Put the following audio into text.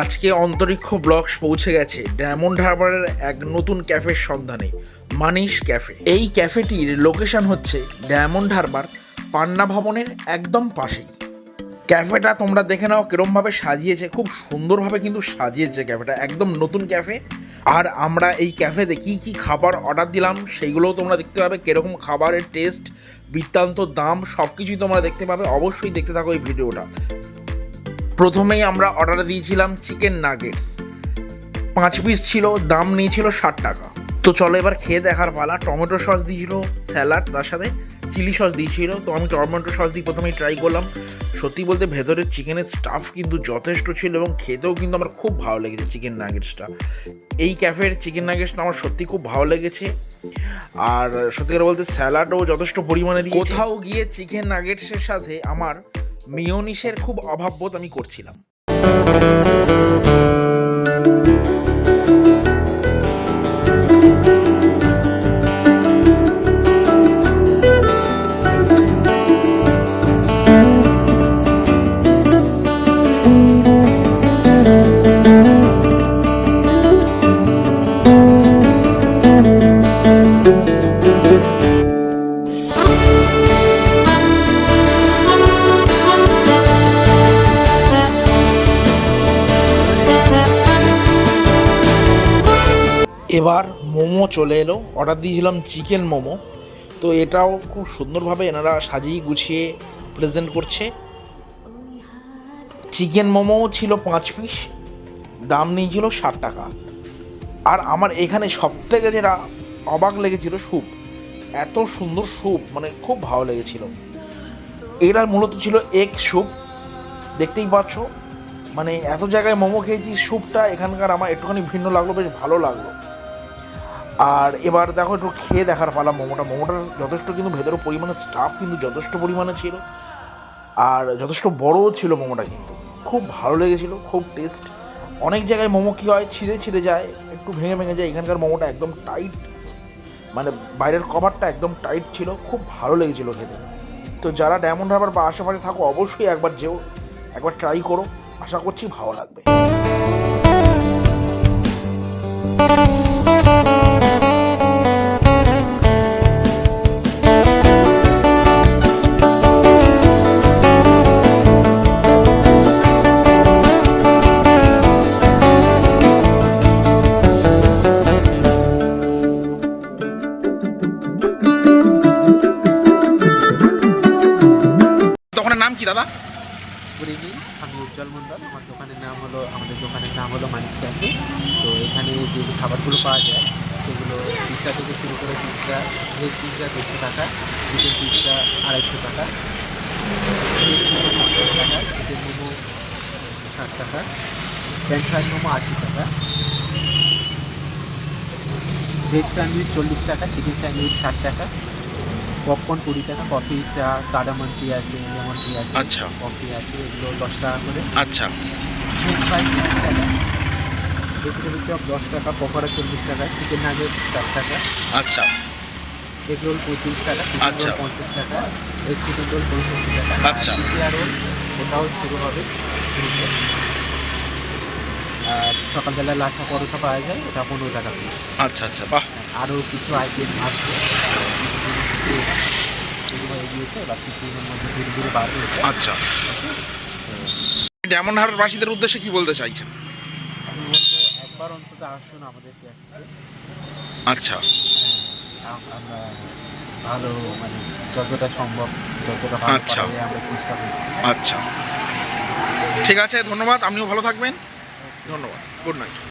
আজকে অন্তরিক্ষ ব্লগস পৌঁছে গেছে ডায়মন্ড হারবারের এক নতুন ক্যাফের সন্ধানে, মানিশ ক্যাফে। এই ক্যাফেটির লোকেশন হচ্ছে ডায়মন্ড হারবার, পান্না ভবনের একদম পাশেই। ক্যাফেটা তোমরা দেখে নাও কিরমভাবে সাজিয়েছে, খুব সুন্দরভাবে কিন্তু সাজিয়েছে ক্যাফেটা, একদম নতুন ক্যাফে। আর আমরা এই ক্যাফেতে কী কী খাবার অর্ডার দিলাম সেইগুলোও তোমরা দেখতে পাবে, কীরকম খাবারের টেস্ট, বৃত্তান্ত দাম সব কিছুই তোমরা দেখতে পাবে। অবশ্যই দেখতে থাকো এই ভিডিওটা। প্রথমেই আমরা অর্ডার দিয়েছিলাম চিকেন নাগেটস। পাঁচ পিস ছিল, দাম নিয়েছিল ষাট টাকা। তো চলো এবার খেয়ে দেখার পালা। টমেটো সস দিয়েছিল, স্যালাড, তার সাথে চিলি সস দিয়েছিল। তো আমি টমেটো সস দিয়ে প্রথমেই ট্রাই করলাম। সত্যি বলতে ভেতরের চিকেনের স্টাফ কিন্তু যথেষ্ট ছিল এবং খেতেও কিন্তু আমার খুব ভালো লেগেছে চিকেন নাগেটসটা। এই ক্যাফের চিকেন নাগেটসটা আমার সত্যি খুব ভালো লেগেছে। আর সত্যি কথা বলতে স্যালাডও যথেষ্ট পরিমাণে কোথাও গিয়ে চিকেন নাগেটসের সাথে আমার মিওনিসের খুব অভাব বোধ আমি করছিলাম। এবার মোমো চলে এলো। অর্ডার দিয়েছিলাম চিকেন মোমো। তো এটাও খুব সুন্দরভাবে এনারা সাজিয়ে গুছিয়ে প্রেজেন্ট করছে। চিকেন মোমো ছিল পাঁচ পিস দাম নিয়েছিল ষাট টাকা। আর আমার এখানে সব থেকে যেটা অবাক লেগেছিল স্যুপ, এত সুন্দর স্যুপ মানে খুব ভালো লেগেছিল। এরা মূলত ছিল এগ স্যুপ দেখতেই পাচ্ছ। মানে এত জায়গায় মোমো খেয়েছি, স্যুপটা এখানকার আমার একটুখানি ভিন্ন লাগল, বেশ ভালো লাগল। আর এবার দেখো একটু খেয়ে দেখার পালা মোমোটা। মোমোটার যথেষ্ট কিন্তু ভেতরে পরিমাণে স্টাফ কিন্তু যথেষ্ট পরিমাণে ছিল। আর যথেষ্ট বড়ও ছিল মোমোটা কিন্তু। খুব ভালো লেগেছিল, খুব টেস্ট অনেক জায়গায় মোমো কী হয়, ছিঁড়ে ছিঁড়ে যায়, একটু ভেঙে ভেঙে যায়। এখানকার মোমোটা একদম টাইট মানে বাইরের কভারটা একদম টাইট ছিল, খুব ভালো লেগেছিল খেতে। তো যারা ডায়মন্ড হারবার বা আশেপাশে থাকো, অবশ্যই একবার যেও, একবার ট্রাই করো। আশা করছি ভালো লাগবে। নাম কি, দাদা? আমি উজ্জ্বল মণ্ডল। আমার দোকানের নাম হলো, আমাদের দোকানের নাম হলো মানিস ক্যাফে। তো এখানে যে খাবারগুলো পাওয়া যায়, সেগুলো পিৎজা থেকে শুরু করে পিৎজা ভেজ পিৎজা দেড়শো টাকা চিকেন পিৎজা আড়াইশো টাকা টাকা চিকেন মোমো ষাট টাকা ফ্রেঞ্চ ফ্রাইড মোমো আশি টাকা ভেজ স্যান্ডউইচ চল্লিশ টাকা চিকেন স্যান্ডউইচ ষাট টাকা পপকর্ন কুড়ি টাকা কফি চা কাডামন টি আছে লেমন আছে আচ্ছা। কফি আছে এগুলো দশ টাকা করে। আচ্ছা। ভেজিটেবল চপ দশ টাকা পকোড়া চল্লিশ টাকা চিকেন নাগেট ষাট টাকা। আচ্ছা। এগ রোল পঁয়ত্রিশ টাকা আচ্ছা। পঞ্চাশ টাকা এগ চিকেন রোল পঁয়ষট্টি টাকা। আচ্ছা। রোল ওটাও শুরু হবে। আর সকালবেলা লাচা পরোটা পাওয়া যায় ওটা পনেরো টাকা পিস আচ্ছা আচ্ছা। বাহ। আরও কিছু আইটেম আসবে। মধ্যে ধীরে ধীরে এটা। আচ্ছা। বাসীদের উদ্দেশ্যে কি বলতে চাইছেন? আমি বলব একবার অন্তত আসুন আমাদের আচ্ছা। আমরা ভালো মানে যতটা সম্ভব যতটা আচ্ছা। আমরা চেষ্টা করছি আচ্ছা। ঠিক আছে ধন্যবাদ। আপনিও ভালো থাকবেন। ধন্যবাদ। Good night.